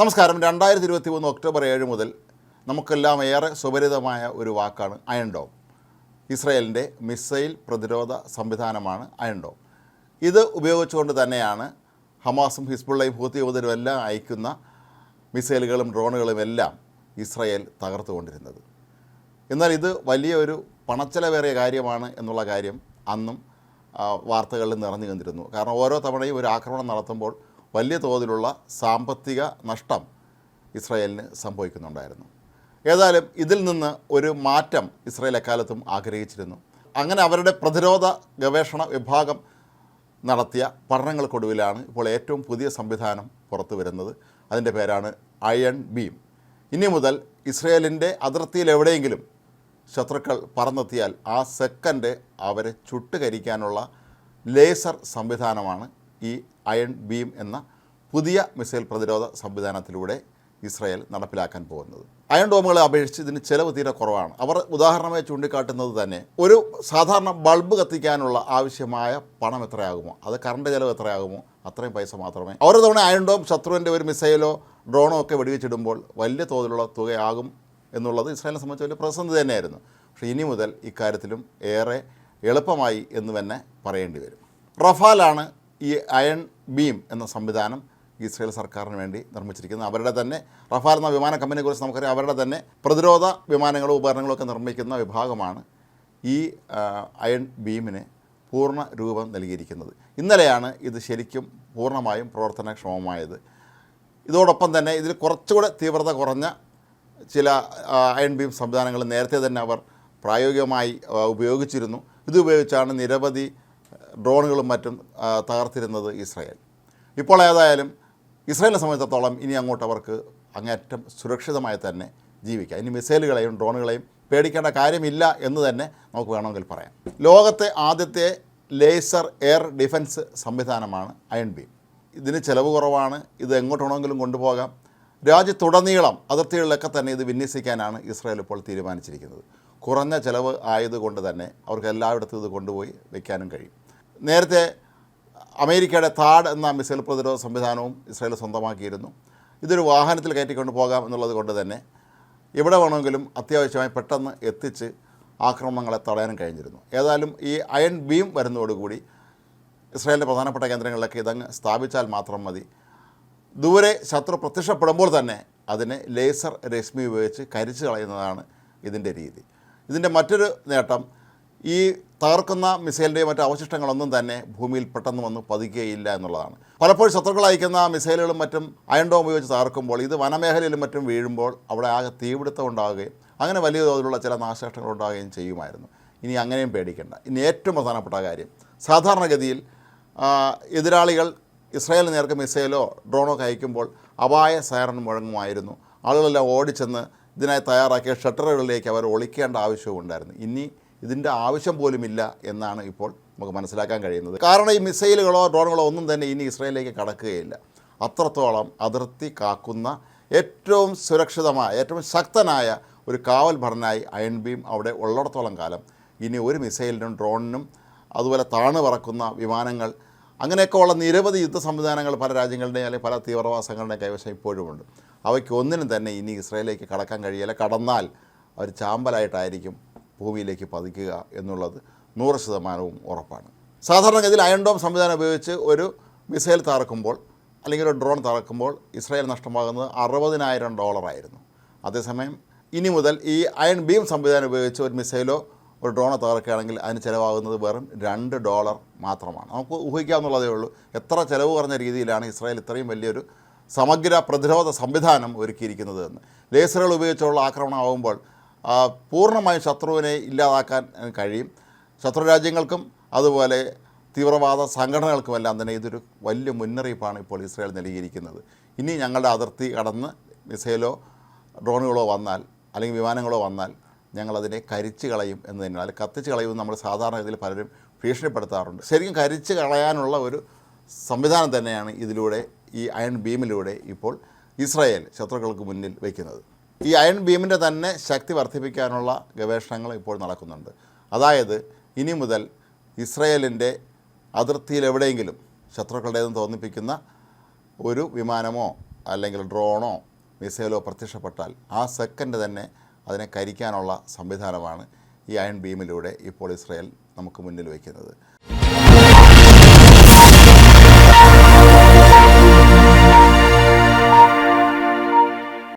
നമസ്കാരം. രണ്ടായിരത്തി ഇരുപത്തി മൂന്ന് ഒക്ടോബർ ഏഴ് മുതൽ നമുക്കെല്ലാം ഏറെ സുപരിതമായ ഒരു വാക്കാണ് അയൺഡോം ഇസ്രയേലിന്റെ മിസൈൽ പ്രതിരോധ സംവിധാനമാണ് അയൺഡോം ഇത് ഉപയോഗിച്ചുകൊണ്ട് തന്നെയാണ് ഹമാസും ഹിസ്ബുള്ളയും ഹൂത്തി യുവതരും എല്ലാം അയക്കുന്ന മിസൈലുകളും ഡ്രോണുകളും എല്ലാം ഇസ്രയേൽ തകർത്തുകൊണ്ടിരുന്നത്. എന്നാൽ ഇത് വലിയൊരു പണച്ചെലവേറിയ കാര്യമാണ് എന്നുള്ള കാര്യം അന്നും വാർത്തകളിൽ നിറഞ്ഞു നിന്നിരുന്നു. കാരണം ഓരോ തവണയും ഒരു ആക്രമണം നടത്തുമ്പോൾ വലിയ തോതിലുള്ള സാമ്പത്തിക നഷ്ടം ഇസ്രായേലിന് സംഭവിക്കുന്നുണ്ടായിരുന്നു. ഏതായാലും ഇതിൽ നിന്ന് ഒരു മാറ്റം ഇസ്രായേൽ എക്കാലത്തും ആഗ്രഹിച്ചിരുന്നു. അങ്ങനെ അവരുടെ പ്രതിരോധ ഗവേഷണ വിഭാഗം നടത്തിയ പഠനങ്ങൾക്കൊടുവിലാണ് ഇപ്പോൾ ഏറ്റവും പുതിയ സംവിധാനം പുറത്തു വരുന്നത്. അതിന്റെ പേരാണ് അയൺ ബീം. ഇനി മുതൽ ഇസ്രയേലിന്റെ അതിർത്തിയിൽ എവിടെയെങ്കിലും ശത്രുക്കൾ പറന്നെത്തിയാൽ ആ സെക്കൻഡ് അവരെ ചുട്ടുകരിക്കാനുള്ള ലേസർ സംവിധാനമാണ് ഈ അയൺ ബീം എന്ന പുതിയ മിസൈൽ പ്രതിരോധ സംവിധാനത്തിലൂടെ ഇസ്രായേൽ നടപ്പിലാക്കാൻ പോകുന്നത്. അയൺ ഡോമുകളെ അപേക്ഷിച്ച് ഇതിന് ചിലവ് തീരെ കുറവാണ്. അവർ ഉദാഹരണമായി ചൂണ്ടിക്കാട്ടുന്നത് തന്നെ ഒരു സാധാരണ ബൾബ് കത്തിക്കാനുള്ള ആവശ്യമായ പണം എത്രയാകുമോ അത് കറണ്ട് ചിലവ് എത്രയാകുമോ അത്രയും പൈസ മാത്രമേ ഓരോ തവണ അയൺ ഡോം ശത്രുവിന്റെ ഒരു മിസൈലോ ഡ്രോണോ ഒക്കെ വെടിവെച്ചിടുമ്പോൾ വലിയ തോതിലുള്ള തുകയാകും എന്നുള്ളത് ഇസ്രായേലിനെ സംബന്ധിച്ച് വലിയ പ്രതിസന്ധി തന്നെയായിരുന്നു. പക്ഷേ ഇനി മുതൽ ഇക്കാര്യത്തിലും ഏറെ എളുപ്പമായി എന്ന് തന്നെ പറയേണ്ടി വരും. റഫാലാണ് ഈ അയൺ ബീം എന്ന സംവിധാനം ഇസ്രയേൽ സർക്കാരിന് വേണ്ടി നിർമ്മിച്ചിരിക്കുന്നത് അവരുടെ തന്നെ റഫാൽ എന്ന വിമാന കമ്പനിയെക്കുറിച്ച് നമുക്കറിയാം. അവരുടെ തന്നെ പ്രതിരോധ വിമാനങ്ങളും ഉപകരണങ്ങളും ഒക്കെ നിർമ്മിക്കുന്ന വിഭാഗമാണ് ഈ അയൺ ബീമിന് പൂർണ രൂപം നൽകിയിരിക്കുന്നത്. ഇന്നലെയാണ് ഇത് ശരിക്കും പൂർണമായും പ്രവർത്തനക്ഷമമായത്. ഇതോടൊപ്പം തന്നെ ഇതിൽ കുറച്ചുകൂടെ തീവ്രത കുറഞ്ഞ ചില അയൺ ബീം സംവിധാനങ്ങൾ നേരത്തെ തന്നെ അവർ പ്രായോഗികമായി ഉപയോഗിച്ചിരുന്നു. ഇത് ഉപയോഗിച്ചാണ് നിരവധി ഡ്രോണുകളും മറ്റും തകർത്തിരുന്നത് ഇസ്രായേൽ. ഇപ്പോൾ ഏതായാലും ഇസ്രായേലിനെ സംബന്ധിച്ചിടത്തോളം ഇനി അങ്ങോട്ട് അവർക്ക് അങ്ങേറ്റം സുരക്ഷിതമായി തന്നെ ജീവിക്കാം. ഇനി മിസൈലുകളെയും ഡ്രോണുകളെയും പേടിക്കേണ്ട കാര്യമില്ല എന്ന് തന്നെ നമുക്ക് വേണമെങ്കിൽ പറയാം. ലോകത്തെ ആദ്യത്തെ ലേസർ എയർ ഡിഫൻസ് സംവിധാനമാണ് അയൺ ബീം. ഇതിന് ചിലവ് കുറവാണ് ഇത് എങ്ങോട്ടാണെങ്കിലും കൊണ്ടുപോകാം. രാജ്യത്തുടനീളം അതിർത്തികളിലൊക്കെ തന്നെ ഇത് വിന്യസിക്കാനാണ് ഇസ്രായേൽ ഇപ്പോൾ തീരുമാനിച്ചിരിക്കുന്നത്. കുറഞ്ഞ ചിലവ് ആയതുകൊണ്ട് തന്നെ അവർക്ക് എല്ലായിടത്തും ഇത് കൊണ്ടുപോയി വയ്ക്കാനും കഴിയും. നേരത്തെ അമേരിക്കയുടെ താഡ് എന്ന മിസൈൽ പ്രതിരോധ സംവിധാനവും ഇസ്രായേൽ സ്വന്തമാക്കിയിരുന്നു. ഇതൊരു വാഹനത്തിൽ കയറ്റിക്കൊണ്ട് പോകാം എന്നുള്ളത് കൊണ്ട് തന്നെ എവിടെ വേണമെങ്കിലും അത്യാവശ്യമായി പെട്ടെന്ന് എത്തിച്ച് ആക്രമണങ്ങളെ തടയാനും കഴിഞ്ഞിരുന്നു. ഏതായാലും ഈ അയൺ ബീം വരുന്നതോടുകൂടി ഇസ്രായേലിന്റെ പ്രധാനപ്പെട്ട കേന്ദ്രങ്ങളിലൊക്കെ ഇതങ്ങ് സ്ഥാപിച്ചാൽ മാത്രം മതി. ദൂരെ ശത്രു പ്രത്യക്ഷപ്പെടുമ്പോൾ തന്നെ അതിനെ ലേസർ രശ്മി ഉപയോഗിച്ച് കരിച്ചു കളയുന്നതാണ് ഇതിന്റെ രീതി. ഇതിന്റെ മറ്റൊരു നേട്ടം ഈ തകർക്കുന്ന മിസൈലിന്റെയും മറ്റു അവശിഷ്ടങ്ങളൊന്നും തന്നെ ഭൂമിയിൽ പെട്ടെന്ന് വന്ന് പതിക്കുകയില്ല എന്നുള്ളതാണ്. പലപ്പോഴും ശത്രുക്കൾ അയക്കുന്ന മിസൈലുകളും മറ്റും അയൺ ഡോം ഉപയോഗിച്ച് തകർക്കുമ്പോൾ ഇത് വനമേഖലയിലും മറ്റും വീഴുമ്പോൾ അവിടെ ആകെ തീപിടുത്തം ഉണ്ടാവുകയും അങ്ങനെ വലിയ തോതിലുള്ള ചില നാശനഷ്ടങ്ങൾ ഉണ്ടാകുകയും ചെയ്യുമായിരുന്നു. ഇനി അങ്ങനെയും പേടിക്കേണ്ട. ഇനി ഏറ്റവും പ്രധാനപ്പെട്ട കാര്യം സാധാരണഗതിയിൽ എതിരാളികൾ ഇസ്രായേലിന് നേർക്ക് മിസൈലോ ഡ്രോണോ അയക്കുമ്പോൾ അപായ സൈറൺ മുഴങ്ങുമായിരുന്നു. ആളുകളെല്ലാം ഓടിച്ചെന്ന് ഇതിനായി തയ്യാറാക്കിയ ഷട്ടറുകളിലേക്ക് അവർ ഒളിക്കേണ്ട ആവശ്യവും ഉണ്ടായിരുന്നു. ഇനി ഇതിന്റെ ആവശ്യം പോലുമില്ല എന്നാണ് ഇപ്പോൾ നമുക്ക് മനസ്സിലാക്കാൻ കഴിയുന്നത്. കാരണം ഈ മിസൈലുകളോ ഡ്രോണുകളോ ഒന്നും തന്നെ ഇനി ഇസ്രായേലിലേക്ക് കടക്കുകയില്ല. അത്രത്തോളം അതിർത്തി കാക്കുന്ന ഏറ്റവും സുരക്ഷിതമായ ഏറ്റവും ശക്തനായ ഒരു കാവൽ ഭടനായി അയൺ ബീം അവിടെ ഉള്ളിടത്തോളം കാലം ഇനി ഒരു മിസൈലിനും ഡ്രോണിനും അതുപോലെ താണു പറക്കുന്ന വിമാനങ്ങൾ അങ്ങനെയൊക്കെയുള്ള നിരവധി യുദ്ധ സംവിധാനങ്ങൾ പല രാജ്യങ്ങളുടെയും അല്ലെങ്കിൽ പല സംഘടനയുടെ കൈവശം ഇപ്പോഴുമുണ്ട്. അവയ്ക്ക് ഒന്നിനും തന്നെ ഇനി ഇസ്രയേലിലേക്ക് കടക്കാൻ കഴിയില്ല. കടന്നാൽ അവർ ചാമ്പലായിട്ടായിരിക്കും ഭൂമിയിലേക്ക് പതിക്കുക എന്നുള്ളത് നൂറ് ശതമാനവും ഉറപ്പാണ്. സാധാരണഗതിയിൽ അയൺ ഡോം സംവിധാനം ഉപയോഗിച്ച് ഒരു മിസൈൽ തറക്കുമ്പോൾ അല്ലെങ്കിൽ ഒരു ഡ്രോൺ തറക്കുമ്പോൾ ഇസ്രായേൽ നഷ്ടമാകുന്നത് അറുപതിനായിരം ഡോളറായിരുന്നു. അതേസമയം ഇനി മുതൽ ഈ അയൺ ബീം സംവിധാനം ഉപയോഗിച്ച് ഒരു മിസൈലോ ഒരു ഡ്രോണോ തകർക്കുകയാണെങ്കിൽ അതിന് ചിലവാകുന്നത് വെറും രണ്ട് ഡോളർ മാത്രമാണ്. നമുക്ക് ഊഹിക്കാവുന്നതേ ഉള്ളൂ. എത്ര ചിലവ് കുറഞ്ഞ രീതിയിലാണ് ഇസ്രായേൽ ഇത്രയും വലിയൊരു സമഗ്ര പ്രതിരോധ സംവിധാനം ഒരുക്കിയിരിക്കുന്നത് എന്ന് ലേസറുകൾ ഉപയോഗിച്ചുള്ള ആക്രമണമാകുമ്പോൾ പൂർണമായും ശത്രുവിനെ ഇല്ലാതാക്കാൻ കഴിയും. ശത്രു രാജ്യങ്ങൾക്കും അതുപോലെ തീവ്രവാദ സംഘടനകൾക്കുമെല്ലാം തന്നെ ഇതൊരു വലിയ മുന്നറിയിപ്പാണ് ഇപ്പോൾ ഇസ്രായേൽ നൽകിയിരിക്കുന്നത്. ഇനി ഞങ്ങളുടെ അതിർത്തി കടന്ന് മിസൈലോ ഡ്രോണുകളോ വന്നാൽ അല്ലെങ്കിൽ വിമാനങ്ങളോ വന്നാൽ ഞങ്ങളതിനെ കരിച്ച് കളയും എന്ന് തന്നെയാണ്. അല്ലെങ്കിൽ കത്തിച്ച് കളയുമെന്ന് നമ്മൾ സാധാരണ ഇതിൽ പലരും ഭീഷണിപ്പെടുത്താറുണ്ട്. ശരിക്കും കരിച്ച് കളയാനുള്ള ഒരു സംവിധാനം തന്നെയാണ് ഇതിലൂടെ ഈ അയൺ ബീമിലൂടെ ഇപ്പോൾ ഇസ്രായേൽ ശത്രുക്കൾക്ക് മുന്നിൽ വയ്ക്കുന്നത് ഈ അയൺ ബീമിന്റെ തന്നെ ശക്തി വർദ്ധിപ്പിക്കാനുള്ള ഗവേഷണങ്ങൾ ഇപ്പോൾ നടക്കുന്നുണ്ട്. അതായത് ഇനി മുതൽ ഇസ്രയേലിന്റെ അതിർത്തിയിൽ എവിടെയെങ്കിലും ശത്രുക്കളുടേതെന്ന് തോന്നിപ്പിക്കുന്ന ഒരു വിമാനമോ അല്ലെങ്കിൽ ഡ്രോണോ മിസൈലോ പ്രത്യക്ഷപ്പെട്ടാൽ ആ സെക്കൻഡ് തന്നെ അതിനെ കരിക്കാനുള്ള സംവിധാനമാണ് ഈ അയൺ ബീമിലൂടെ ഇപ്പോൾ ഇസ്രയേൽ നമുക്ക് മുന്നിൽ വയ്ക്കുന്നത്.